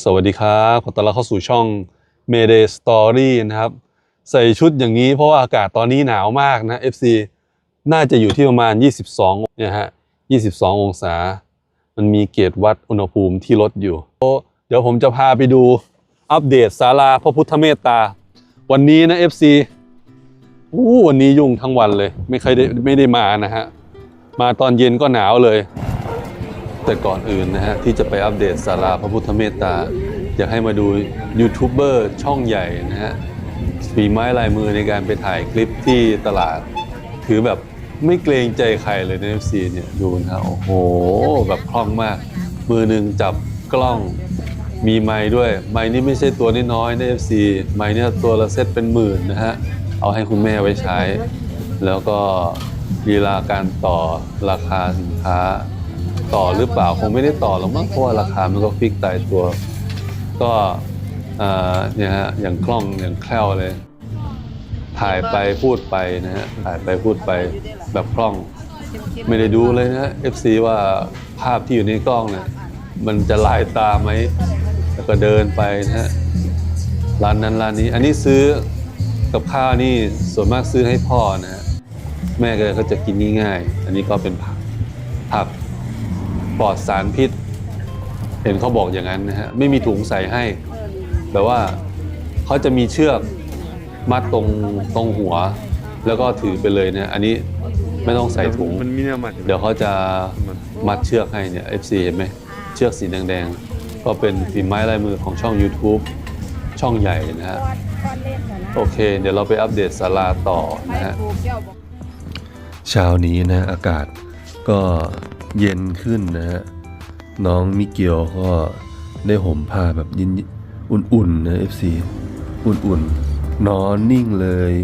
สวัสดีครับขอต้อนรับเข้าสู่ช่อง Mayday Story นะครับ ใส่ชุดอย่างนี้เพราะว่าอากาศตอนนี้หนาวมากนะ FC น่าจะอยู่ที่ประมาณ 22เนี่ยฮะ 22 องศา มันมีเกจวัดอุณหภูมิที่ลดอยู่ เดี๋ยวผมจะพาไปดูอัปเดตศาลาพระพุทธเมตตา วันนี้นะ FC อู้วันนี้ยุ่งทั้งวันเลย ไม่เคยได้ไม่ได้มานะฮะ มาตอนเย็นก็หนาวเลย แต่ก่อนอื่นนะฮะที่จะไปอัปเดตสาราพระพุทธเมตตา อยากให้มาดูยูทูบเบอร์ช่องใหญ่นะฮะฝีไม้ลายมือในการไปถ่ายคลิปที่ตลาด ถือแบบไม่เกรงใจใครเลยใน FC เนี่ยดูนะ โอ้โห แบบคล่องมาก มือหนึ่งจับกล้องมีไม้ด้วย ไม้นี่ไม่ใช่ตัวน้อยๆใน FC ไม้เนี่ยตัวละเซตเป็นหมื่นนะฮะ เอาให้คุณแม่ไว้ใช้ แล้วก็ลีลาการต่อราคาสินค้า ต่อหรือเปล่าคงไม่ได้ต่อหรอกมั้งเพราะว่าราคามันก็ฟิกตายตัว ก็เนี่ยฮะอย่างคล่องอย่างแคล่วเลย ถ่ายไปพูดไปนะฮะถ่ายไปพูดไปแบบคล่อง ไม่ได้ดูเลยนะ FC ว่าภาพที่อยู่ในกล้องเนี่ยมันจะลายตาไหมแล้วก็เดินไปนะฮะร้านนั้นร้านนี้ อันนี้ซื้อกับข้าวนี่ส่วนมากซื้อให้พ่อนะฮะแม่แกก็จะกินง่ายๆอันนี้ก็เป็นผักผัก ปลอดสารพิษ เห็นเขาบอกอย่างนั้นนะฮะไม่มีถุงใส่ให้ แบบว่าเขาจะมีเชือกมัดตรงตรงหัว แล้วก็ถือไปเลยเนี่ยอันนี้ไม่ต้องใส่ถุง มันมีเนื้อมันเดี๋ยวเขาจะมัดเชือกให้เนี่ย FC เห็นไหมเชือกสีแดงๆ ก็เป็นฝีไม้ลายมือของช่อง YouTube ช่องใหญ่นะฮะ โอเค เดี๋ยวเราไปอัปเดตศาลาต่อนะฮะ เช้านี้นะอากาศก็ เย็นขึ้นนะฮะ น้องมิเกียวก็ได้ห่มผ้าแบบย็นอุ่นๆนะ FC อุ่นๆ นอนนิ่งเลย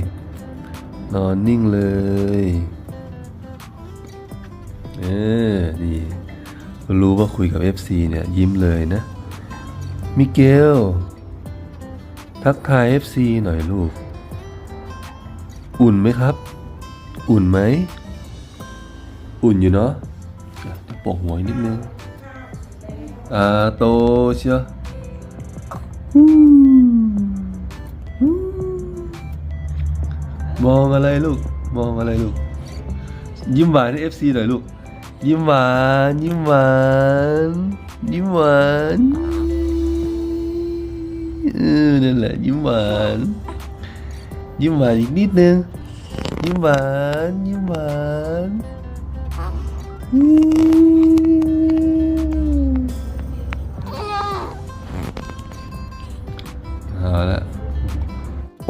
นอนนิ่งเลยเออดีรู้ว่าคุยกับ FC เนี่ย ยิ้มเลยนะ มิเกล ทักทาย FC หน่อยลูก อุ่นไหมครับ อุ่นไหม อุ่นอยู่เนาะ อะปกหัวอีกนิดนึงอ่าโตเชียวมองอะไรลูกมองอะไรลูกยิ้มหวานให้ FC หน่อยลูกยิ้มหวานยิ้มหวานยิ้มห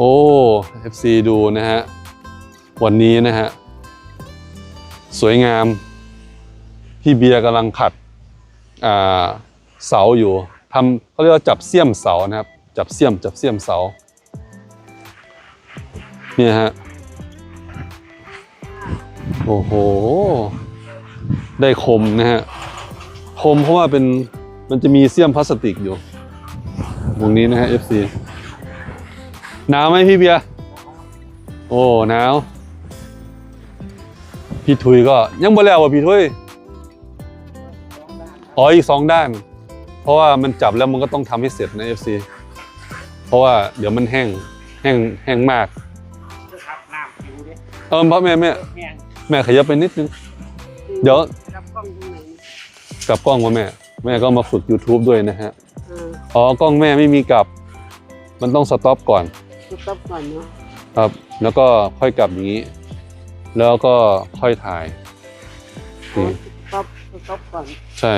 โอ้ FC ดูนะฮะ วันนี้นะฮะ สวยงาม พี่เบียร์กำลังขัดเสาอยู่ทำเขาเรียกว่าจับเสี้ยมเสานะครับ จับเสี้ยมจับเสี้ยมเสาเนี่ยฮะ โอ้โห ได้คมนะฮะ คมเพราะว่าเป็นมันจะมีเสี้ยมพลาสติกอยู่ ตรงนี้นะฮะ FC หนาวไหมพี่เบียร์โอ้หนาว พี่ทุยก็ยังบ่แล้วว่ะพี่ทุยอ๋ออีกสองด้าน เพราะว่ามันจับแล้วมันก็ต้องทำให้เสร็จนะ FC เพราะว่าเดี๋ยวมันแห้งแห้งแห้งมากเออพ่อแม่แม่แม่ขยับไปนิดนึง เดี๋ยวรับกลับกล้องมาแม่ แม่ก็มาฝึก YouTube ด้วยนะฮะอออ๋อกล้องแม่ไม่มีกลับ มันต้องสต็อปก่อน สต็อปก่อนเนาะครับ แล้วก็ค่อยกลับอย่างนี้ แล้วก็ค่อยถ่ายสต็อปสต็อปก่อนใช่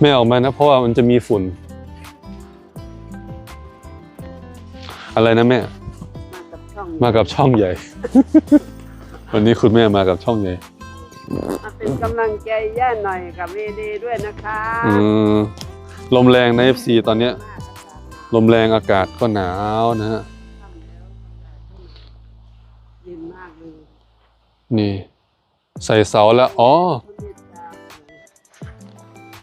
แม่ออกมานะ เพราะว่ามันจะมีฝุ่น อะไรนะแม่ มากับช่องมากับช่องใหญ่ วันนี้คุณแม่มากับช่องใหญ่ มาเป็นกำลังใจย่าหน่อยกับเวเดด้วยนะคะอืมลมแรงใน FC ตอนเนี้ย ลมแรงอากาศก็หนาวนะฮะเย็นมากเลย นี่ ใส่เสาแล้ว อ๋อ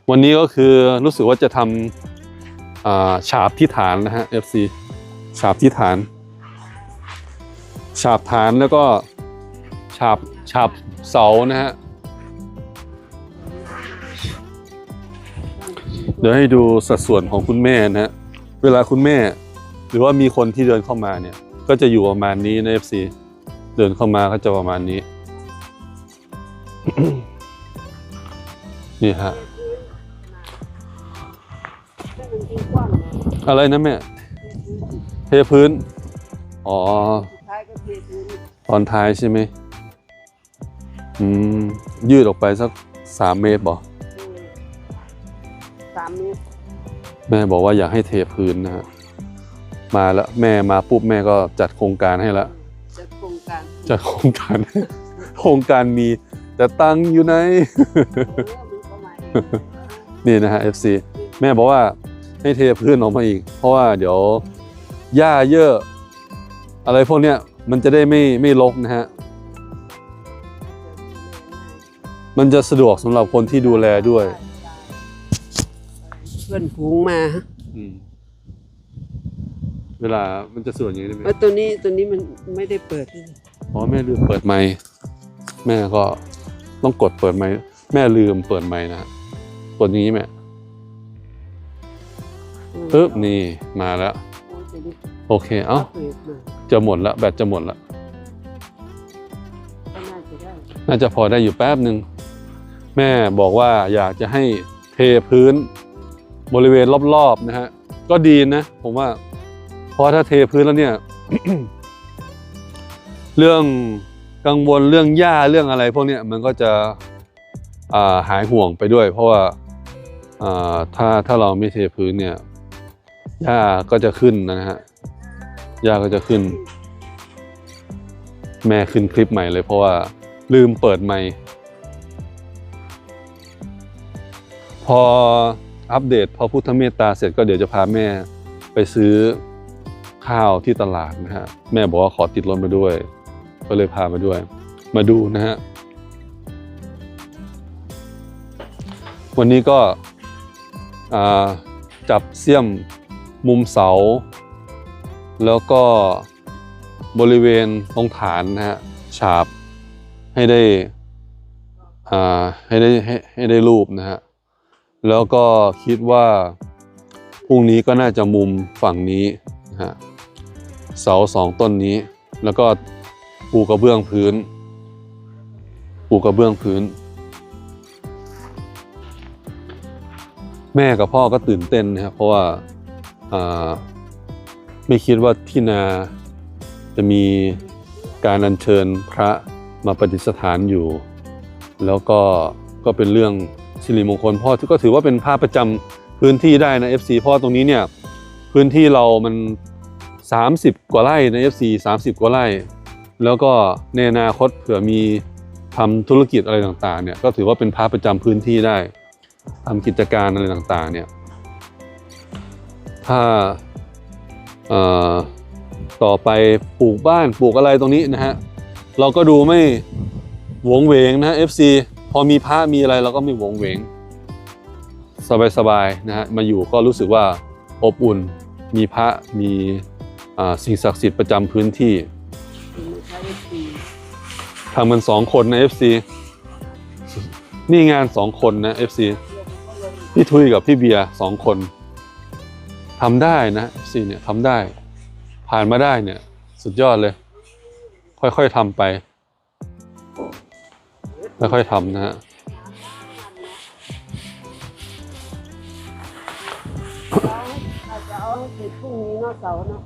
วันนี้ก็คือรู้สึกว่าจะทำฉาบที่ฐานนะฮะ FC ฉาบที่ฐาน ฉาบฐานแล้วก็ฉาบฉาบเสานะฮะ เดี๋ยวให้ดูสัดส่วนของคุณแม่นะฮะ เวลาคุณแม่ หรือว่ามีคนที่เดินเข้ามาเนี่ย ก็จะอยู่ประมาณนี้นะ FC เดินเข้ามาก็จะประมาณนี้ นี่ฮะอะไรนะแม่เทพื้น อ๋อ ตอนท้ายใช่ไหมอืมยืดออกไปสักสามเมตรบอกเออสามเมตร แม่บอกว่าอยากให้เทพื้นนะฮะมาแล้วแม่มาปุ๊บแม่ก็จัดโครงการให้แล้วจะโครงการจัดโครงการ โครงการมีแต่ตังอยู่ไหนนี่นะฮะ FC แม่บอกว่าให้เทพื้นออกมาอีก เพราะว่าเดี๋ยวหญ้าเยอะ อะไรพวกเนี้ยมันจะได้ไม่ไม่รกนะฮะ มันจะสะดวกสำหรับคนที่ดูแลด้วย พื่อนฝูงมาอืมเวลามันจะสะดวกอย่างนี้ได้ไหมเออตัวนี้ตัวนี้มันไม่ได้เปิดเลยอ๋อแม่ลืมเปิดไมค์แม่ก็ต้องกดเปิดไมค์แม่ลืมเปิดไมค์นะฮะกดอย่างนี้แม่ปึ๊บนี่มาแล้ว โอ้ยตัวนี้โอเค เอ้าเปิดมาจะหมดละแบตจะหมดละก็น่าจะได้น่าจะพอได้อยู่แป๊บหนึ่งแม่บอกว่าอยากจะให้เทพื้น บริเวณรอบๆนะฮะก็ดีนะผมว่าเพราะถ้าเทพื้นแล้วเนี่ย เรื่องกังวลเรื่องหญ้าเรื่องอะไร พวกนี้มันก็จะาหายห่วงไปด้วย เพราะว่าาถ้าถ้าเราไม่เทพื้นเนี่ยหญ้าก็จะขึ้นนะฮะหญ้าก็จะขึ้น แม่ขึ้นคลิปใหม่เลย เพราะว่าลืมเปิดไมค์พอ อัปเดตพอพุทธเมตตาเสร็จก็เดี๋ยวจะพาแม่ไปซื้อข้าวที่ตลาดนะฮะแม่บอกว่าขอติดรถมาด้วย ก็เลยพามาด้วย มาดูนะฮะวันนี้ก็จับเสี้ยมมุมเสา แล้วก็บริเวณตรงฐานนะฮะฉาบให้ได้ให้ได้ให้ได้รูปนะฮะ แล้วก็คิดว่าพรุ่งนี้ก็น่าจะมุมฝั่งนี้ฮะเสาสองต้นนี้ แล้วก็ปูกระเบื้องพื้น ปูกระเบื้องพื้น แม่กับพ่อก็ตื่นเต้นนะครับเพราะว่าไม่คิดว่าที่นาจะมีการอัญเชิญพระมาประดิษฐานอยู่ แล้วก็ก็เป็นเรื่อง สิริมงคลพ่อก็ถือว่าเป็นภาพประจำพื้นที่ได้นะ FC เพราะว่าตรงนี้เนี่ยพื้นที่เรามัน 30 กว่าไร่ใน FC 30 กว่าไร่ แล้วก็ในอนาคตเผื่อมีทำธุรกิจอะไรต่างๆเนี่ยก็ถือว่าเป็นภาพประจำพื้นที่ได้ทำกิจการอะไรต่างๆเนี่ยถ้าต่อไปปลูกบ้านปลูกอะไรตรงนี้นะฮะเราก็ดูไม่หวงเหวงนะฮะ FC พอมีพระมีอะไรเราก็ไม่หวงเวง สบายๆนะฮะมาอยู่ก็รู้สึกว่าอบอุ่น มีพระมีสิ่งศักดิ์สิทธิ์ประจำพื้นที่ทำกันสองคนนะ FC นี่งานสองคนนะ FC พี่ทุยกับพี่เบียร์สองคนทำได้นะสี่เนี่ยทำได้ ผ่านมาได้เนี่ย สุดยอดเลย ค่อยๆทำไป ค่อยๆทำนะฮะเราจะเอาให้เสร็จพรุ่งนี้เนาะเสาร์เนาะ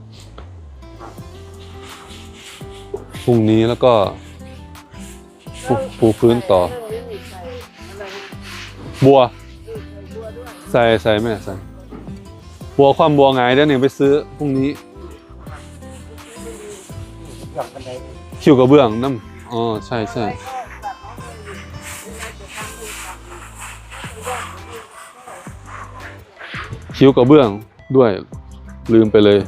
พรุ่งนี้แล้วก็ปูปูพื้นต่อเรื่องนี้ใส่อะไรนะบัวเออใส่บัวด้วยใส่ใส่แม่ใส่บัวความบัวไงเดี๋ยวหนึ่งไปซื้อพรุ่งนี้หลับกันไดคิวกระเบื้องน้ำอ๋อใช่ใช่ คิ้วกระเบื้องด้วยลืมไปเลย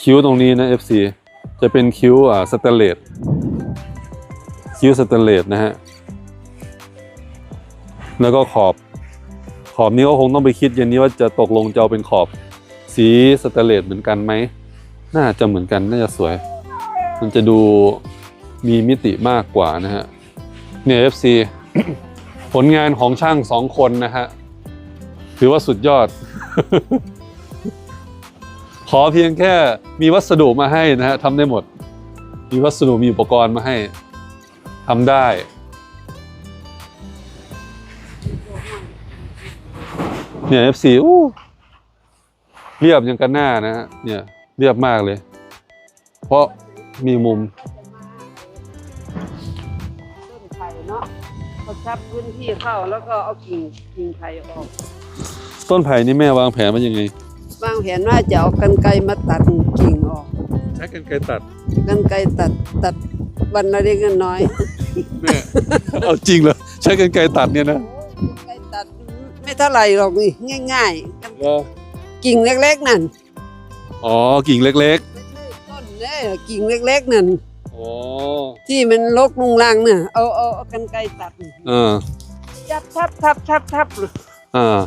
คิ้วตรงนี้นะ FC จะเป็นคิ้วอ่าสแตนเลสคิ้วสแตนเลสนะฮะ แล้วก็ขอบขอบนี้ก็คงต้องไปคิดเย็นนี้ว่าจะตกลงจะเอาเป็นขอบสีสแตนเลสเหมือนกันไหม น่าจะเหมือนกันน่าจะสวย มันจะดูมีมิติมากกว่านะฮะ เนี่ย FC ผลงานของช่างสองคนนะฮะ ถือว่าสุดยอด ขอเพียงแค่มีวัสดุมาให้นะฮะทำได้หมด มีวัสดุมีอุปกรณ์มาให้ทำได้ เนี่ย FC อู้เรียบยังกันหน้านะฮะเนี่ยเรียบมากเลย เพราะมีมุมต้นไผ่เนาะเขาชับพื้นที่เข้าแล้วก็เอากิ่งกิ่งไผ่ออก ต้นไผ่นี่แม่วางแผนมายังไงวางแผนว่าจะเอากันไกรมาตัดกิ่งออกใช้กันไกรตัดกันไกรตัดตัดวันละเล็กน้อยแม่เอาจริงเหรอใช้กันไกรตัดเนี่ยนะกันไกรตัดไม่เท่าไหร่หรอกนี่ง่ายๆกันกิ่งเล็กๆนั่นอ๋อกิ่งเล็กไม่ใช่ต้นเนี่ยกิ่งเล็กๆนั่นๆอ๋อที่มันลกลุงลังเนี่ยเอาเอาเอากันไกรตัดเออยับทับทับทับทับอ่า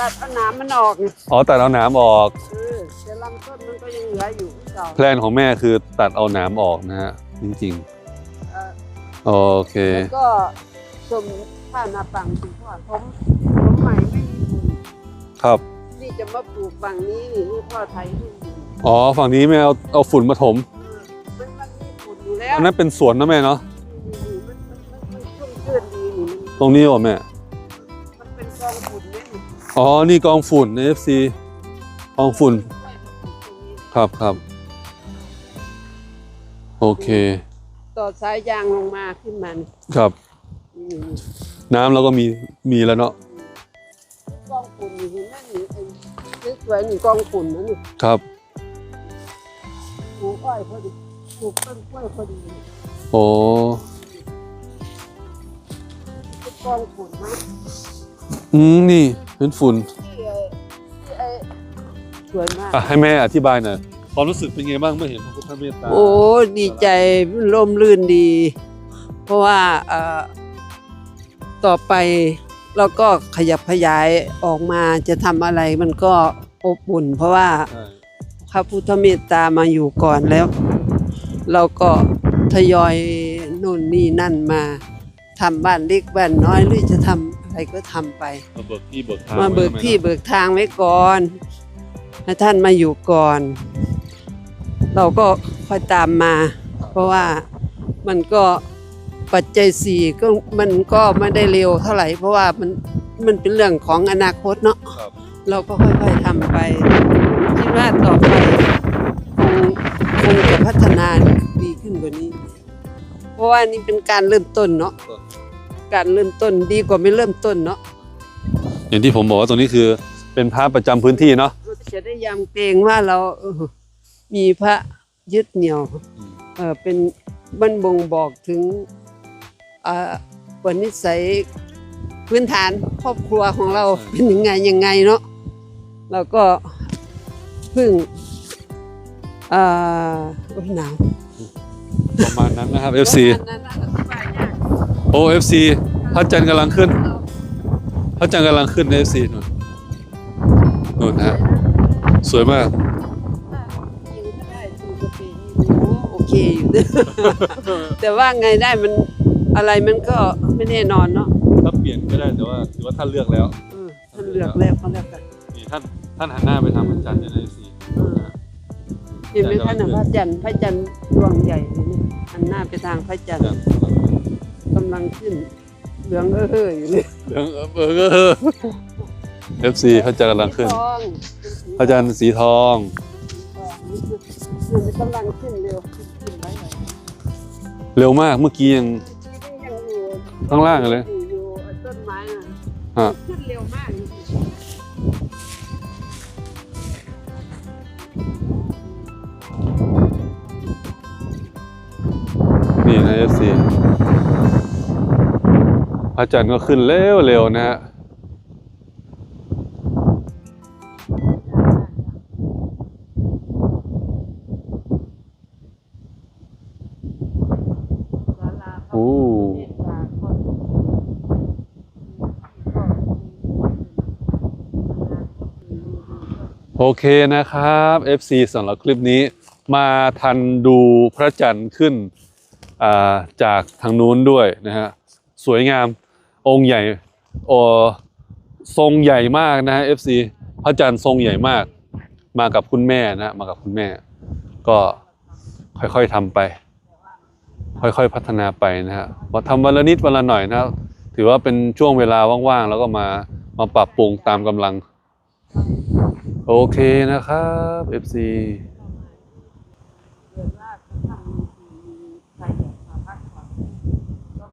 ตัดเอาหนามมันออกเนี่ยอ๋อตัดเอาหนามออก เออแต่ลำต้นมันก็ยังเหลืออยู่เก่าแพลนของแม่คือตัดเอาหนามออกนะฮะจริงเอ่อๆ โอเค แล้วก็สมผ้านาปังถึงพ่อผมผมใหม่ไม่มีบุญครับ นี่จะมาปลูกฝั่งนี้นี่นี่พ่อไทยให้อยู่อ๋อฝั่งนี้แม่เอาเอาฝุ่นมาถมเออมันมันมีฝุ่นอยู่แล้วอันนั้นเป็นสวนนะแม่เนาะนี่ๆมันมันมันมันชุ่มชื่นดีนี่มันตรงนี้เหรอแม่ อ๋อ นี่กองฝุ่นใน FC กองฝุ่น ครับครับ โอเค ต่อสายยางลงมาขึ้นมานี่ครับ นี่น้ำเราก็มีมีแล้วเนาะกองฝุ่นอยู่เห็นไหมนี่ไอ้สวยๆนี่กองฝุ่นนะนี่ครับ ปลูกอ้อยพอดีปลูกต้นกล้วยพอดีโอ้เป็นกองฝุ่นนะ อืมนี่เป็นฝุ่นสวยมาก อะให้แม่อธิบายหน่อยความรู้สึกเป็นไงบ้างเมื่อเห็นพระพุทธเมตตาโอ้ดีใจร่มรื่นดี เพราะว่าเอ่อต่อไปเราก็ขยับขยายออกมาจะทำอะไรมันก็อบอุ่น เพราะว่าใช่พระพุทธเมตตามาอยู่ก่อนแล้ว เราก็ทยอยนู่นนี่นั่นมาทำบ้านเล็กบ้านน้อยหรือจะทำอะ รก็ทำไป มาเบิกที่เบิกทางมาเบิกไว้ที่ใช่ไหเบิกทางไว้ก่อนให้ท่านมาอยู่ก่อน เราก็ค่อยตามมา เพราะว่ามันก็ปัจจัยสี่ก็มันก็ไม่ได้เร็วเท่าไหร่ เพราะว่ามันมันเป็นเรื่องของอนาคตเนาะครับเราก็ค่อยๆทำไปคิดว่าต่อไปคงคงจะพัฒนาดีขึ้นกว่านี้ เพราะว่านี่เป็นการเริ่มต้นเนาะ การเริ่มต้นดีกว่าไม่เริ่มต้นเนาะอย่างที่ผมบอกว่าตรงนี้คือเป็นพระประจำพื้นที่เนาะเราจะได้ยำเกรงว่าเราเออมีพระยึดเหนี่ยวเออเป็นบันบ่งบอกถึงเอ่อวันนิสัยพื้นฐานครอบครัวของเราเป็นยังไงยังไงเนาะเราก็เพึ่งเอ่อโอ้ยหนาวประมาณนั้นนะครับ FC ประมาณนั้นนะอธิบายยาก โอ้ FC พระจันทร์กำลังขึ้นพระจันทร์กำลังขึ้นใน FC นู่นนู่นฮะสวยมากยิงก็ได้สูกาแฟนี่โอ้โอเคอยู่เด้อแต่ว่าไงได้มันอะไรมันก็ไม่แน่นอนเนาะถ้าเปลี่ยนก็ได้แต่ว่าถือว่าท่านเลือกแล้วเออท่านเลือกแล้วเขาเลือกกันนี่ท่านท่านหันหน้าไปทางพระจันทร์ใน FC เห็นไหมคะนะพระจันทร์พระจันทร์ดวงใหญ่เลยเนี่ยหันหน้าไปทางพระจันทร์ กำลังขึ้น เหลืองเออเฮ้ออยู่เลยเรื่องเออเออเออ FC พระจันทร์กำลังขึ้น ทองพระจันทร์สีทอง มันกำลังขึ้นเร็วขึ้นขึ้นไว้เลยเร็วมากเมื่อกี้ยังยังอยู่ข้างล่างเลย พระจันทร์ก็ขึ้นเร็วเร็วๆนะฮะๆศาลาพระโอ้เมตตาคนโอเคนะครับ FC สำหรับคลิปนี้มาทันดูพระจันทร์ขึ้นอ่าจากทางนู้นด้วยนะฮะ สวยงาม องค์ใหญ่โอทรงใหญ่มากนะฮะ FC พระจันทร์ทรงใหญ่มาก มากับคุณแม่นะ มากับคุณแม่ ก็ค่อยๆทำไป ค่อยๆพัฒนาไปนะฮะพอทำวันละนิดวันละหน่อยนะถือว่าเป็นช่วงเวลาว่างๆ แล้วก็มามาปรับปรุงตามกำลัง โอเคนะครับ FC เกิดว่าทำมีใคร